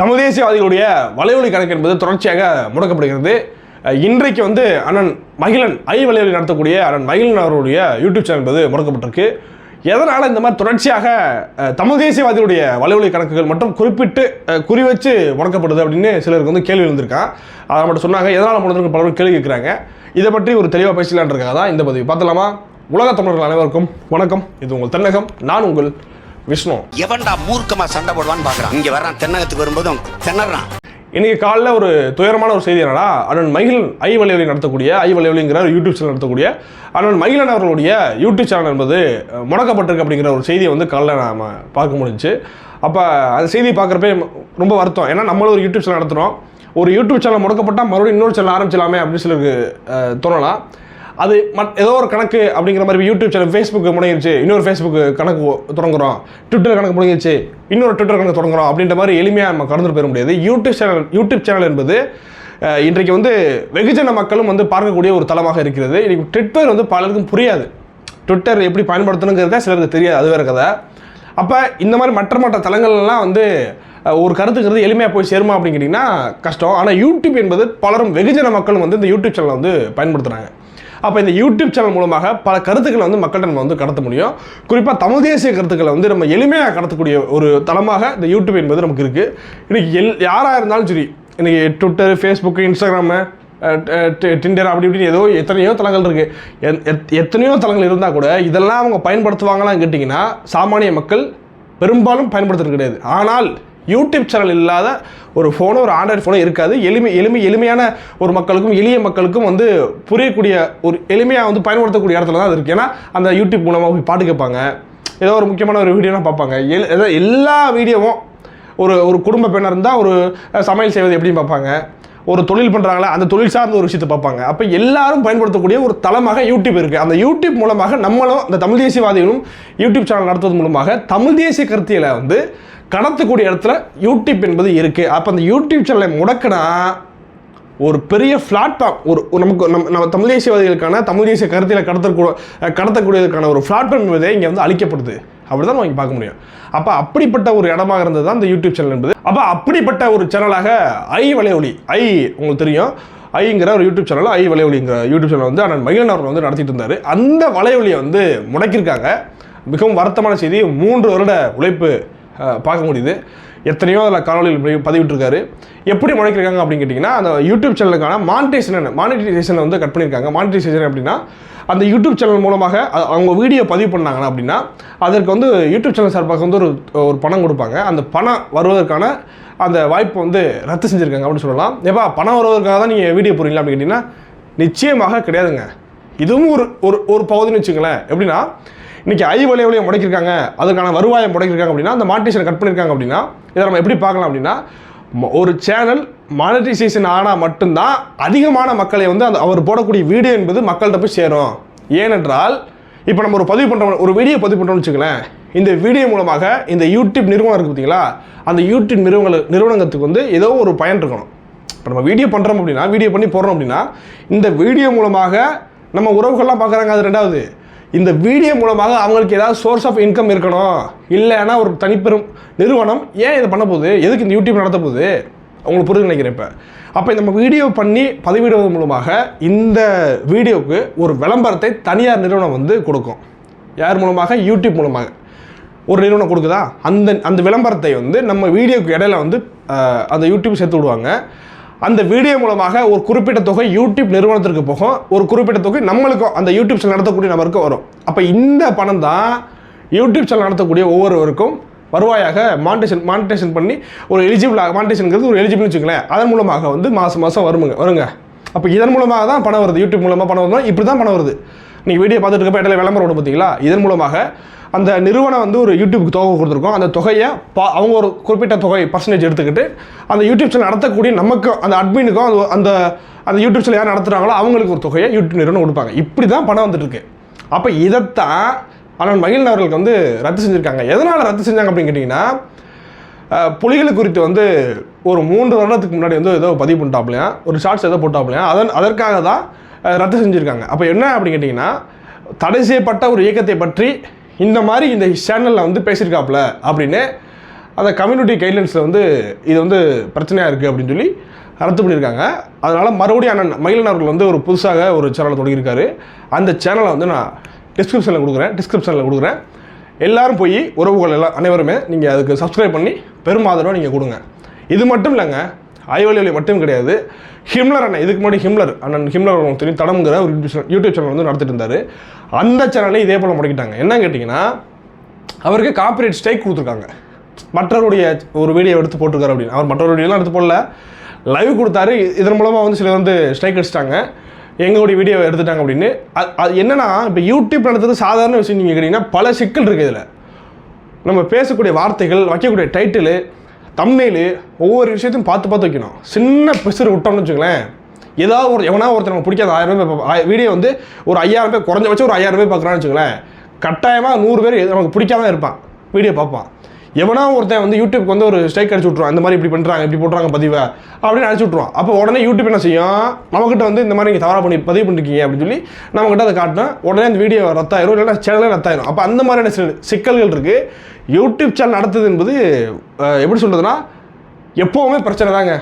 தமிழ் தேசியவாதிகளுடைய வலைவலி கணக்கு என்பது தொடர்ச்சியாக முடக்கப்படுகிறது. இன்றைக்கு வந்து அண்ணன் மகிழன் ஐ வலைவலி நடத்தக்கூடிய அண்ணன் மகிழன் அவருடைய யூடியூப் சேனல் என்பது முடக்கப்பட்டிருக்கு. எதனால் இந்த மாதிரி தொடர்ச்சியாக தமிழ் தேசியவாதிகளுடைய வலைவலி கணக்குகள் மற்றும் குறிப்பிட்டு குறி வச்சு முடக்கப்படுது அப்படின்னு சிலருக்கு வந்து கேள்வி எழுந்திருக்கான். அதை மட்டும் சொன்னாங்க. எதனால் முடக்கு பலரும் கேள்வி கேட்குறாங்க. இதை பற்றி ஒரு தெளிவாக பேசலான்றதுக்காக தான் இந்த பதிவு. பார்த்தலாமா உலக தமிழர்கள் அனைவருக்கும் வணக்கம். இது உங்கள் தென்னகம். நான் உங்கள் விஷ்ணு. எவன்டா மூர்க்கமா சண்டை போடுவான்னு பாக்குறான். இங்க வர்றான் தென்னகத்துக்கு வரும்போது திணறான். இன்னைக்கு காலைல ஒரு துயரமான ஒரு செய்தி என்னன்னா அண்ணன் மகிழன் ஐ வலைவலி நடத்தக்கூடிய ஐ வலைவலிங்கிற ஒரு யூடியூப் சேனல் நடத்தக்கூடிய அண்ணன் மகிழன் அவர்களுடைய யூடியூப் சேனல் என்பது முடக்கப்பட்டிருக்கு அப்படிங்கிற ஒரு செய்தியை வந்து காலைல நாம் பார்க்க முடிஞ்சுச்சு. அப்போ அந்த செய்தியை பார்க்குறப்ப ரொம்ப வருத்தம். ஏன்னா நம்மளும் ஒரு யூடியூப் சேனல் நடத்துகிறோம் ஒரு யூடியூப் சேனல் முடக்கப்பட்டால் மறுபடியும் இன்னொரு சேனல் ஆரம்பிச்சலாமே அப்படின்னு அஹ், தோணலாம். அது மட் ஏதோ ஒரு கணக்கு அப்படிங்கிற மாதிரி யூடியூப் சேனல் ஃபேஸ்புக்கு முடங்கிருச்சு. இன்னொரு ஃபேஸ்புக்கு கணக்கு தொடங்குறோம். ட்விட்டர் கணக்கு முடங்கிருச்சு. இன்னொரு ட்விட்டர் கணக்கு தொடங்குறோம் அப்படின்ற மாதிரி எளிமையாக நம்ம கடந்து போயிட முடியாது. யூடியூப் சேனல் யூடியூப் சேனல் என்பது இன்றைக்கு வந்து வெகுஜன மக்களும் வந்து பார்க்கக்கூடிய ஒரு தளமாக இருக்கிறது. இன்றைக்கு ட்விட்டர் வந்து பலருக்கும் புரியாது. ட்விட்டர் எப்படி பயன்படுத்தணுங்கிறத சிலருக்கு தெரியாது. அது வேறு கதை. அப்போ இந்த மாதிரி மற்ற மற்ற தளங்கள்லாம் வந்து ஒரு கருத்துக்கிறது எளிமையாக போய் சேருமா அப்படின்னு கேட்டிங்கன்னா கஷ்டம். ஆனால் யூடியூப் என்பது பலரும் வெகுஜன மக்களும் வந்து இந்த யூடியூப் சேனலை வந்து பயன்படுத்துகிறாங்க அப்போ இந்த யூடியூப் சேனல் மூலமாக பல கருத்துக்களை வந்து மக்கள்கிட்ட நம்ம வந்து கடத்த முடியும். குறிப்பாக தமிழ் தேசிய கருத்துக்களை வந்து நம்ம எளிமையாக கடத்தக்கூடிய ஒரு தளமாக இந்த யூடியூப் என்பது நமக்கு இருக்குது இன்றைக்கி எல் யாராக இருந்தாலும் சரி இன்றைக்கி ட்விட்டர் ஃபேஸ்புக்கு இன்ஸ்டாகிராமு டிண்டர் அப்படி இப்படின்னு ஏதோ எத்தனையோ தளங்கள் இருக்குது எத்தனையோ தளங்கள் இருந்தால் கூட இதெல்லாம் அவங்க பயன்படுத்துவாங்களான்னு கேட்டிங்கன்னா சாமானிய மக்கள் பெரும்பாலும் பயன்படுத்துறது கிடையாது. ஆனால் யூடியூப் சேனல் இல்லாத ஒரு ஃபோனோ ஒரு ஆண்ட்ராய்டு ஃபோனோ இருக்காது. எளிமை எளிமை எளிமையான ஒரு மக்களுக்கும் எளிய மக்களுக்கும் வந்து புரியக்கூடிய ஒரு எளிமையாக வந்து பயன்படுத்தக்கூடிய இடத்துல தான் அது இருக்குது ஏன்னா அந்த யூடியூப் மூலமாக போய் பாட்டு கேட்பாங்க. ஏதோ ஒரு முக்கியமான ஒரு வீடியோலாம் பார்ப்பாங்க. எல் ஏதோ எல்லா வீடியோவும் ஒரு ஒரு குடும்ப பெண்ணாக இருந்தால் ஒரு சமையல் செய்வது எப்படின்னு பார்ப்பாங்க. ஒரு தொழில் பண்ணுறாங்களா அந்த தொழில் சார்ந்த ஒரு விஷயத்தை பார்ப்பாங்க. அப்போ எல்லாரும் பயன்படுத்தக்கூடிய ஒரு தளமாக யூடியூப் இருக்குது அந்த யூடியூப் மூலமாக நம்மளும் அந்த தமிழ் தேசியவாதிகளும் யூடியூப் சேனல் நடத்துவது மூலமாக தமிழ் தேசிய கருத்தியலை வந்து கடத்தக்கூடிய இடத்துல யூடியூப் என்பது இருக்குது அப்போ அந்த யூடியூப் சேனலை முடக்கினா ஒரு பெரிய பிளாட்ஃபார்ம் ஒரு ஒரு நமக்கு நம்ம நம்ம தமிழ் தேசியவாதிகளுக்கான தமிழ் தேசிய கருத்தில் கடத்தக்கூட கடத்தக்கூடியதுக்கான ஒரு பிளாட்ஃபார்ம் என்பதே இங்கே வந்து அழிக்கப்படுது அப்படி தான் நம்ம பார்க்க முடியும். அப்போ அப்படிப்பட்ட ஒரு இடமாக இருந்தது தான் இந்த யூடியூப் சேனல் என்பது. அப்போ அப்படிப்பட்ட ஒரு சேனலாக ஐ வலையொலி ஐ உங்களுக்கு தெரியும். ஐங்கிற ஒரு யூடியூப் சேனல் ஐ வலையொலிங்கிற யூடியூப் சேனல் வந்து அண்ணன் மகிழன் அவர்கள் வந்து நடத்திட்டு இருந்தார். அந்த வலையொலியை வந்து முடக்கியிருக்காங்க. மிகவும் வருத்தமான செய்தி மூன்று வருட உழைப்பு பார்க்க முடியுது. எத்தனையோ அதில் காணொலியில் பதிவிட்டிருக்காரு. எப்படி முளைக்கிருக்காங்க அப்படின்னு கேட்டிங்கன்னா அந்த யூடியூப் சேனலுக்கான மானிட்டைசேஷன் மானிட்டைசேஷனை வந்து கட் பண்ணியிருக்காங்க. மானிட்டைசேஷன் அப்படின்னா அந்த யூடியூப் சேனல் மூலமாக அவங்க வீடியோ பதிவு பண்ணாங்கன்னா அப்படின்னா அதற்கு வந்து யூடியூப் சேனல் சார்பாக வந்து ஒரு ஒரு பணம் கொடுப்பாங்க. அந்த பணம் வருவதற்கான அந்த வாய்ப்பு வந்து ரத்து செஞ்சுருக்காங்க அப்படின்னு சொல்லலாம். ஏப்பா பணம் வருவதற்காக தான் நீங்கள் வீடியோ போகிறீங்களா அப்படின்னு கேட்டிங்கன்னா நிச்சயமாக கிடையாதுங்க. இதுவும் ஒரு ஒரு ஒரு பகுதின்னு வச்சுங்களேன் எப்படின்னா இன்றைக்கி ஐ வலைவலையை முடக்கிருக்காங்க அதுக்கான வருவாயை முடக்கிருக்காங்க அப்படின்னா அந்த மானிட்டேஷன் கட் பண்ணியிருக்காங்க அப்படின்னா இதை நம்ம எப்படி பார்க்கலாம் அப்படின்னா ஒரு சேனல் மானிட்டைசேஷன் ஆனால் மட்டும்தான் அதிகமான மக்களை வந்து அந்த அவர் போடக்கூடிய வீடியோ என்பது மக்கள்கிட்ட போய் சேரும். ஏனென்றால் இப்போ நம்ம ஒரு பதிவு பண்ணுறோம் ஒரு வீடியோ பதிவு பண்ணுறோம்னு வச்சுக்கலேன் இந்த வீடியோ மூலமாக இந்த யூடியூப் நிறுவனம் இருக்குது பார்த்தீங்களா அந்த யூடியூப் நிறுவன நிறுவனத்துக்கு வந்து ஏதோ ஒரு பயன் இருக்கணும். இப்போ நம்ம வீடியோ பண்ணுறோம் அப்படின்னா வீடியோ பண்ணி போடுறோம் அப்படின்னா இந்த வீடியோ மூலமாக நம்ம உறவுகள்லாம் பார்க்குறாங்க அது ரெண்டாவது. இந்த வீடியோ மூலமாக அவங்களுக்கு ஏதாவது சோர்ஸ் ஆஃப் இன்கம் இருக்கணும். இல்லைன்னா ஒரு தனிப்பெரும் நிறுவனம் ஏன் இதை பண்ண போகுது? எதுக்கு இந்த யூடியூப் நடத்த போகுது? அவங்களுக்கு புரிஞ்சு நினைக்கிறேன் இப்போ. அப்போ நம்ம வீடியோ பண்ணி பதிவிடுவதன் மூலமாக இந்த வீடியோவுக்கு ஒரு விளம்பரத்தை தனியார் நிறுவனம் வந்து கொடுக்கும். யார் மூலமாக? யூடியூப் மூலமாக. ஒரு நிறுவனம் கொடுக்குதா? அந்த அந்த விளம்பரத்தை வந்து நம்ம வீடியோக்கு இடையில வந்து அந்த யூடியூப் சேர்த்து விடுவாங்க. அந்த வீடியோ மூலமாக ஒரு குறிப்பிட்ட தொகை யூடியூப் நிறுவனத்திற்கு போகும். ஒரு குறிப்பிட்ட தொகை நம்மளுக்கும் அந்த யூடியூப் சேனல் நடத்தக்கூடிய நபருக்கும் வரும். அப்போ இந்த பணம் தான் யூடியூப் சேனல் நடத்தக்கூடிய ஒவ்வொருவருக்கும் வருவாயாக மானிட்டேஷன் மானிட்டேஷன் பண்ணி ஒரு எலிஜிபிள் மானிட்டேஷனுங்கிறது ஒரு எலிஜிபிள்னு வச்சுக்கலேன் அதன் மூலமாக வந்து மாதம் மாதம் வருமுங்க வருங்க. அப்போ இதன் மூலமாக தான் பணம் வருது. யூடியூப் மூலமாக பணம் வருதுன்னா இப்படி தான் பணம் வருது. நீங்கள் வீடியோ பார்த்துட்டு இருக்கப்ப இடையில விளம்பரம் வரும் பார்த்தீங்களா? இதன் மூலமாக அந்த நிறுவனம் வந்து ஒரு யூடியூப்க்கு தொகை கொடுத்துருக்கோம். அந்த தொகையை பா அவங்க ஒரு குறிப்பிட்ட தொகை பர்சன்டேஜ் எடுத்துக்கிட்டு அந்த யூடியூப் சேனல் நடத்தக்கூடிய நமக்கும் அந்த அட்மினுக்கும் அந்த அந்த அந்த யூடியூப் சேனல் யார் நடத்துகிறாங்களோ அவங்களுக்கு ஒரு தொகையை யூடியூப் நிறுவனம் கொடுப்பாங்க. இப்படி தான் பணம் வந்துட்டுருக்கு அப்போ இதைத்தான் அண்ணன் மகிழன் அவர்களுக்கு வந்து ரத்து செஞ்சுருக்காங்க. எதனால் ரத்து செஞ்சாங்க அப்படின்னு கேட்டிங்கன்னா புலிகள் குறித்து வந்து ஒரு மூன்று வருடத்துக்கு முன்னாடி வந்து ஏதோ பதிவு பண்ணிட்டாப்லையா ஒரு ஷார்ட்ஸ் ஏதோ போட்டாப்லையா அதன் அதற்காக தான் ரத்து செஞ்சுருக்காங்க. அப்போ என்ன அப்படின்னு கேட்டிங்கன்னா தடை செய்யப்பட்ட ஒரு இயக்கத்தை பற்றி இந்த மாதிரி இந்த சேனலில் வந்து பேசியிருக்காப்புல அப்படின்னு அந்த கம்யூனிட்டி கைட்லைன்ஸில் வந்து இது வந்து பிரச்சனையாக இருக்குது அப்படின்னு சொல்லி ரத்து பண்ணியிருக்காங்க. அதனால் மறுபடியும் அண்ணன் மகிழன் அவர்கள் வந்து ஒரு புதுசாக ஒரு சேனலை தொடங்கியிருக்காரு. அந்த சேனலை வந்து நான் டிஸ்கிரிப்ஷனில் கொடுக்குறேன் டிஸ்கிரிப்ஷனில் கொடுக்குறேன். எல்லோரும் போய் உறவுகள் எல்லாம் அனைவருமே நீங்கள் அதுக்கு சப்ஸ்கிரைப் பண்ணி பெரும் ஆதரவை நீங்கள் கொடுங்க. இது மட்டும் இல்லைங்க ஐவலி மட்டும் கிடையாது ஹிம்லர் அண்ணன் இதுக்கு முன்னாடி ஹிம்லர் அண்ணன் ஹிம்லர் அவங்களுக்கு தெரியும் தடம்ங்கிற ஒரு யூடியூப் சேனல் வந்து நடத்திட்டு இருந்தார் அந்த சேனலை இதே போல் முடக்கிட்டாங்க என்ன கேட்டிங்கன்னா அவருக்கு காப்பிரைட் ஸ்ட்ரைக் கொடுத்துருக்காங்க மற்றவருடைய ஒரு வீடியோ எடுத்து போட்டிருக்காரு அப்படின்னு அவர் மற்றவருடையெல்லாம் வீடியோலாம் எடுத்து போடல லைவ் கொடுத்தாரு இதன் மூலமாக வந்து சிலர் வந்து ஸ்ட்ரைக் அடிச்சிட்டாங்க எங்களுடைய வீடியோ எடுத்துட்டாங்க அப்படின்னு அது என்னென்னா இப்போ யூடியூப் நடத்துறது சாதாரண விஷயம் நீங்கள் கேட்டிங்கன்னா பல சிக்கல் இருக்குது இதில் நம்ம பேசக்கூடிய வார்த்தைகள் வைக்கக்கூடிய டைட்டிலு தம்னேலு ஒவ்வொரு விஷயத்தையும் பார்த்து பார்த்து வைக்கணும். சின்ன பிசுறு விட்டோம்னு வச்சுக்கலேன் ஏதாவது ஒரு எவனா ஒருத்தர் நம்ம பிடிக்காத ஆயிரம் பேர் பார்ப்பா- வீடியோ வந்து ஒரு ஐயாயிரம் பேர் குறைஞ்ச வச்சு ஒரு ஐயாயிரம் பேர் பார்க்குறான்னு வச்சுக்கலேன் கட்டாயமாக நூறு பேர் நமக்கு பிடிக்காம இருப்பான். வீடியோ பார்ப்பான். எவனா ஒருத்தன் வந்து யூடியூப்க்கு வந்து ஒரு ஸ்ட்ரைக் அடிச்சு விட்ருவான் இந்த மாதிரி இப்படி பண்ணுறாங்க இப்படி போடுறாங்க பதிவை அப்படின்னு அடிச்சு விட்ருவான் அப்போ உடனே யூடியூப் என்ன செய்யும்? நம்மக்கிட்ட வந்து இந்த மாதிரி நீங்கள் தவறாக பண்ணி பதிவு பண்ணிருக்கீங்க அப்படின்னு சொல்லி நம்மக்கிட்ட அதை காட்டினா உடனே அந்த வீடியோ ரத்தாயிரும் இல்லைன்னா சேனலே ரத்தாயிரும். அப்போ அந்த மாதிரியான சில சிக்கல்கள் இருக்குது யூடியூப் சேனல் நடத்துது என்பது எப்படி சொல்கிறதுனா எப்போவுமே பிரச்சனை தாங்க.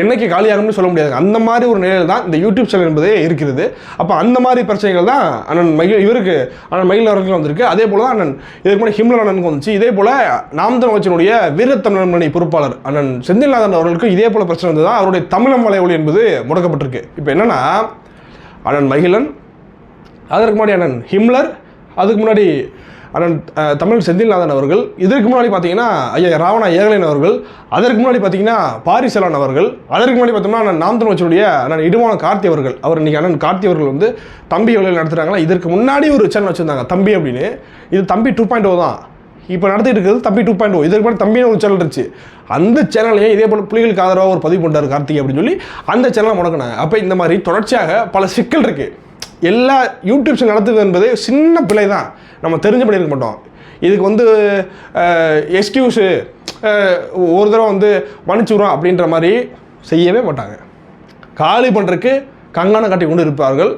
என்னைக்கு காலியாகும்னு சொல்ல முடியாது. அந்த மாதிரி ஒரு நிலையில் தான் இந்த யூடியூப் சேனல் என்பதே இருக்கிறது. அப்போ அந்த மாதிரி பிரச்சனைகள் தான் அண்ணன் மகிழ் இவருக்கு அண்ணன் மகிழ் அவர்களுக்கு வந்திருக்கு. அதே போல் தான் அண்ணன் இதுக்கு முன்னாடி ஹிம்லன் அண்ணனுக்கு வந்துச்சு. இதே போல் நாம் தமிழ் வீரத்தமிழ் பொறுப்பாளர் அண்ணன் செந்தில்நாதன் அவர்களுக்கும் இதே போல் பிரச்சனை வந்து தான் அவருடைய தமிழம் வலையொலி என்பது முடக்கப்பட்டிருக்கு. இப்போ என்னன்னா அண்ணன் மகிழன் அதற்கு முன்னாடி அண்ணன் ஹிம்லர் அதுக்கு முன்னாடி அண்ணன் தமிழ் செந்தில்நாதன் அவர்கள் இதற்கு முன்னாடி பார்த்தீங்கன்னா ஐயா ராவணா ஏகலைன் அவர்கள் அதற்கு முன்னாடி பார்த்தீங்கன்னா பாரிசலான் அவர்கள் அதற்கு முன்னாடி பார்த்தோம்னா அண்ணன் நாம் தமிழ்ச்சியுடைய அண்ணன் இடுமான கார்த்தி அவர்கள். அவர் இன்னைக்கு அண்ணன் கார்த்தி அவர்கள் வந்து தம்பி வழியில் நடத்துகிறாங்களா இதற்கு முன்னாடி ஒரு சேனல் வச்சுருந்தாங்க தம்பி அப்படின்னு. இது தம்பி டூ பாயிண்ட் ஓ தான். இப்போ நடத்திட்டு இருக்கிறது தம்பி டூ பாயிண்ட் ஓ இதற்கு முன்னாடி தம்பின்னு ஒரு சேனல் இருந்துச்சு. அந்த சேனலையும் இதே போல் புலிகளுக்கு ஆதரவாக ஒரு பதிவு பண்ணுறாரு கார்த்திக் அப்படின்னு சொல்லி அந்த சேனலை முடக்கினாங்க. அப்போ இந்த மாதிரி தொடர்ச்சியாக பல சிக்கல் இருக்குது எல்லா யூடியூப்ஸும் நடத்துது என்பது சின்ன பிழை தான் நம்ம தெரிஞ்ச பண்ணியிருக்க மாட்டோம். இதுக்கு வந்து எக்ஸ்கியூஸு ஒரு தடவை வந்து மன்னிச்சுடுறோம் அப்படின்ற மாதிரி செய்யவே மாட்டாங்க. காலி பண்ணுறதுக்கு கங்கான கட்டி கொண்டு இருப்பார்கள்.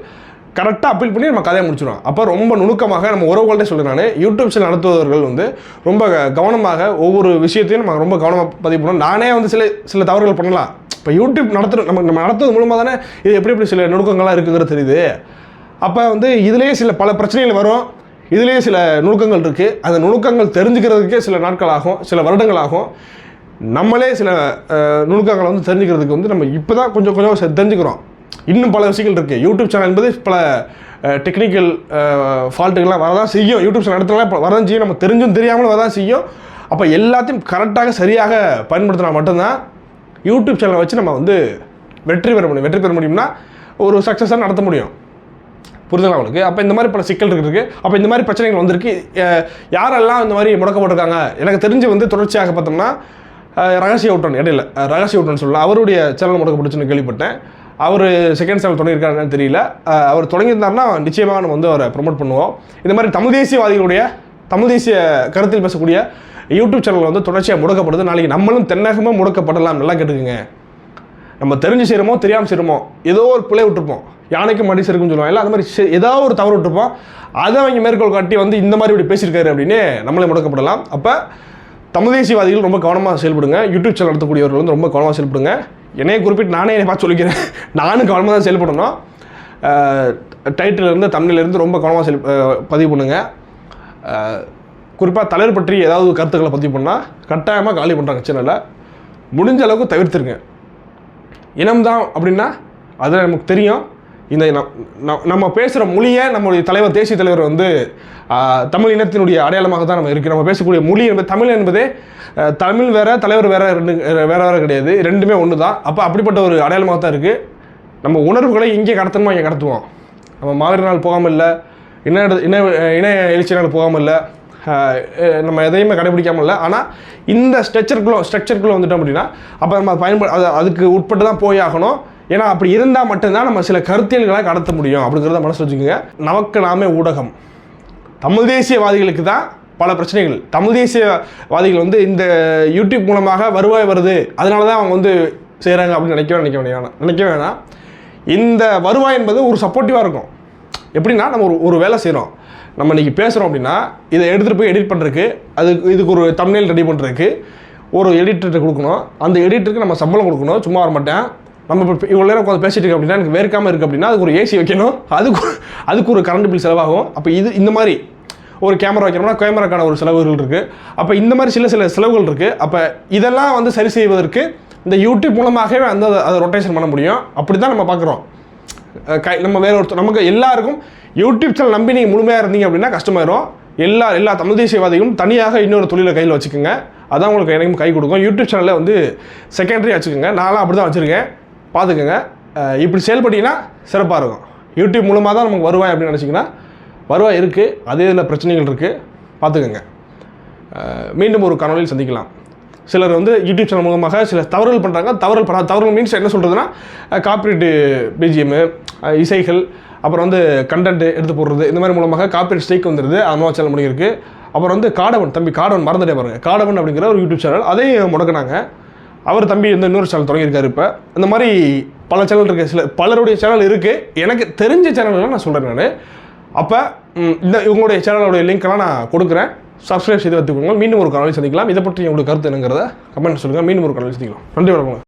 கரெக்டாக அப்பீல் பண்ணி நம்ம கதையை முடிச்சிடும் அப்போ ரொம்ப நுணுக்கமாக நம்ம உறவுகள்கிட்ட சொல்கிறேன் நான். யூடியூப்ஸில் நடத்துவர்கள் நடத்துபவர்கள் வந்து ரொம்ப கவனமாக ஒவ்வொரு விஷயத்தையும் நம்ம ரொம்ப கவனமாக பதிவு பண்ணணும். நானே வந்து சில சில தவறுகள் பண்ணலாம். இப்போ யூடியூப் நடத்துகிற நம்ம நம்ம நடத்துறது மூலமாக தானே இது எப்படி எப்படி சில நுணுக்கங்களாக இருக்குங்கிறது தெரியுது. அப்போ வந்து இதுலேயே சில பல பிரச்சனைகள் வரும். இதுலேயே சில நுணுக்கங்கள் இருக்குது அந்த நுணுக்கங்கள் தெரிஞ்சுக்கிறதுக்கே சில நாட்கள் ஆகும் சில வருடங்கள் ஆகும். நம்மளே சில நுணுக்கங்களை வந்து தெரிஞ்சுக்கிறதுக்கு வந்து நம்ம இப்போ தான் கொஞ்சம் கொஞ்சம் தெரிஞ்சுக்கிறோம். இன்னும் பல விஷயங்கள் இருக்குது யூடியூப் சேனல் என்பது பல டெக்னிக்கல் ஃபால்ட்டுகள்லாம் வரதான் செய்யும். யூடியூப் சேனல் இடத்துலலாம் இப்போ வரதான் செய்யும். நம்ம தெரிஞ்சும் தெரியாமலும் வரதான் செய்யும். அப்போ எல்லாத்தையும் கரெக்டாக சரியாக பயன்படுத்தினா மட்டும்தான் யூடியூப் சேனலை வச்சு நம்ம வந்து வெற்றி பெற முடியும். வெற்றி பெற முடியும்னா ஒரு சக்ஸஸாக நடத்த முடியும். புரிதலா உங்களுக்கு? அப்போ இந்த மாதிரி பல சிக்கல் இருக்குது அப்போ இந்த மாதிரி பிரச்சனைகள் வந்திருக்கு. யாரெல்லாம் இந்த மாதிரி முடக்கப்பட்டிருக்காங்க எனக்கு தெரிஞ்சு வந்து தொடர்ச்சியாக பார்த்தோம்னா ரகசிய ஊட்டன் இடையில ரகசிய ஊட்டன் சொல்லலாம் அவருடைய சேனல் முடக்கப்பட்டுச்சுன்னு கேள்விப்பட்டேன். அவர் செகண்ட் சேனல் தொடங்கியிருக்காருன்னு தெரியல. அவர் தொடங்கியிருந்தாருன்னா நிச்சயமாக நம்ம வந்து அவரை ப்ரொமோட் பண்ணுவோம். இந்த மாதிரி தமிழ் தேசியவாதிகளுடைய தமிழ் தேசிய கருத்தில் பேசக்கூடிய யூடியூப் சேனல் வந்து தொடர்ச்சியாக முடக்கப்படுது. நாளைக்கு நம்மளும் தென்னகமாக முடக்கப்படலாம். நல்லா கேட்டுக்குங்க. நம்ம தெரிஞ்சு செய்கிறோமோ தெரியாமல் செய்கிறோமோ ஏதோ ஒரு பிழை விட்டுருப்போம். யானைக்கு மடி செருக்குன்னு சொல்லுவாங்க. இல்லை அந்த மாதிரி ஏதாவது ஒரு தவறு விட்டுருப்போம் அதை அவங்க மேற்கோள் காட்டி வந்து இந்த மாதிரி இப்படி பேசியிருக்காரு அப்படின்னு நம்மளே முடக்கப்படலாம். அப்போ தமிழ் தேசியவாதிகள் ரொம்ப கவனமாக செயல்படுங்க. யூடியூப் சேனல் நடத்தக்கூடியவர்கள் வந்து ரொம்ப கவனமாக செயல்படுங்க. என்னையை குறிப்பிட்டு நானே என்னை பார்த்து சொல்லிக்கிறேன். நானும் கவனமாக தான் செயல்படணும். டைட்டிலிருந்து இருந்து ரொம்ப கவனமாக செல் பதிவு பண்ணுங்கள் குறிப்பாக தலைவர் பற்றி ஏதாவது கருத்துக்களை பதிவு பண்ணால் கட்டாயமாக காலி பண்ணுறாங்க சேனலை முடிஞ்ச அளவுக்கு தவிர்த்துருங்க. இனம்தான் அப்படின்னா அதில் நமக்கு தெரியும். இந்த நம்- நம்- நம்ம பேசுகிற மொழியை நம்மளுடைய தலைவர் தேசிய தலைவர் வந்து தமிழ் இனத்தினுடைய அடையாளமாக தான் நம்ம இருக்குது நம்ம பேசக்கூடிய மொழி என்பது தமிழ் என்பதே தமிழ் வேற தலைவர் வேற ரெண்டு வேற வேற கிடையாது. ரெண்டுமே ஒன்று தான் அப்போ அப்படிப்பட்ட ஒரு அடையாளமாக தான் இருக்குது நம்ம உணர்வுகளை இங்கே கடத்தணுமா? இங்கே கடத்துவோம். நம்ம மாவீர நாள் போகாமல் இல்லை இன இன இன எழுச்சி நாள் போகாமல் இல்லை நம்ம எதையுமே கடைபிடிக்காமல் இல்லை. ஆனால் இந்த ஸ்ட்ரக்சருக்குள்ளே ஸ்ட்ரக்சருக்குள்ளே வந்துட்டோம் அப்படின்னா அப்போ நம்ம பயன்பட அது அதுக்கு உட்பட்டு தான் போய் ஆகணும். ஏன்னா அப்படி இருந்தால் மட்டும்தான் நம்ம சில கருத்தியல்களை கடத்த முடியும். அப்படிங்கிறத மனசு வச்சுக்கோங்க. நமக்கு நாமே ஊடகம். தமிழ் தேசியவாதிகளுக்கு தான் பல பிரச்சனைகள். தமிழ் தேசியவாதிகள் வந்து இந்த யூடியூப் மூலமாக வருவாய் வருது. அதனால தான் அவங்க வந்து செய்கிறாங்க அப்படின்னு நினைக்கவே நினைக்க வேணாம். நினைக்க வேணாம். இந்த வருவாய் என்பது ஒரு சப்போர்ட்டிவாக இருக்கும். எப்படின்னா நம்ம ஒரு ஒரு வேலை செய்கிறோம் நம்ம இன்னைக்கு பேசுகிறோம் அப்படின்னா இதை எடுத்துகிட்டு போய் எடிட் பண்ணுறதுக்கு அதுக்கு இதுக்கு ஒரு தம்ப்நெயில் ரெடி பண்ணுறதுக்கு ஒரு எடிட்டர்கிட்ட கொடுக்கணும். அந்த எடிட்டருக்கு நம்ம சம்பளம் கொடுக்கணும். சும்மா வர மாட்டேன் நம்ம இப்போ இவ்வளோ நேரம் உட்காந்து பேசிட்டு இருக்கோம் அப்படின்னா எனக்கு வேர்க்காமல் இருக்குது அப்படின்னா அதுக்கு ஒரு ஏசி வைக்கணும். அதுக்கு அதுக்கு ஒரு கரண்ட் பில் செலவாகும். அப்போ இது இந்த மாதிரி ஒரு கேமரா வைக்கணும்னா கேமராக்கான ஒரு செலவுகள் இருக்குது அப்போ இந்த மாதிரி சில சில செலவுகள் இருக்குது அப்போ இதெல்லாம் வந்து சரி செய்வதற்கு இந்த யூடியூப் மூலமாகவே வந்து அதை- ரொட்டேஷன் பண்ண முடியும். அப்படி தான் நம்ம பார்க்குறோம் கை நம்ம வேற ஒருத்தர் நமக்கு எல்லாருக்கும் யூடியூப் சேனல் நம்பி நீங்கள் முழுமையாக இருந்தீங்க அப்படின்னா கஷ்டமாயிரும். எல்லா எல்லா தமிழ் தேசியவாதிகளும் தனியாக இன்னொரு தொழிலை கையில் வச்சுக்கோங்க. அதான் உங்களுக்கு எனக்கும் கை கொடுக்கும். யூடியூப் சேனலில் வந்து செகண்டரி வச்சுக்கோங்க. நான்லாம் அப்படி தான் வச்சுருக்கேன். பார்த்துக்கோங்க. இப்படி செயல்பட்டீங்கன்னா சிறப்பாக இருக்கும். யூடியூப் மூலமாக தான் நமக்கு வருவாய் அப்படின்னு நினச்சிங்கன்னா வருவாய் இருக்குது அதே இதில் பிரச்சனைகள் இருக்குது பார்த்துக்கோங்க. மீண்டும் ஒரு காணொலியில் சந்திக்கலாம். சிலர் வந்து யூடியூப் சேனல் மூலமாக சில தவறுகள் பண்ணுறாங்க தவறுகள் பண்ண தவறுகள் மீன்ஸ் என்ன சொல்கிறதுனா காப்பிரைட்டு பிஜிஎம்மு இசைகள் அப்புறம் வந்து கண்டென்ட் எடுத்து போடுறது இந்த மாதிரி மூலமாக காப்பிரைட் ஸ்டேக் வந்துடுது அம்மா சேனல் முடிஞ்சிருக்கு. அப்புறம் வந்து காடவன் தம்பி காடவன் மறந்துட்டே பாருங்கள் காடவன் அப்படிங்கிற ஒரு யூடியூப் சேனல் அதையும் முடக்குனாங்க. அவர் தம்பி வந்து இன்னொரு சேனல் தொடங்கியிருக்காரு இப்போ. இந்த மாதிரி பல சேனல் இருக்குது சில பலருடைய சேனல் இருக்குது எனக்கு தெரிஞ்ச சேனல்லாம் நான் சொல்கிறேன் நான். அப்போ இந்த இவங்களுடைய சேனலோடைய லிங்க்கெல்லாம் நான் கொடுக்குறேன். சப்ஸ்கிரைப் செய்து வைத்துக்கோங்க மீண்டும் ஒரு கனவில் சந்திக்கலாம். இதை பற்றி உங்களுக்கு கருத்து என்னங்கிறத கமெண்ட் சொல்லுங்கள் மீண்டும் ஒரு கனவில் சந்திக்கலாம். நன்றி வணக்கம்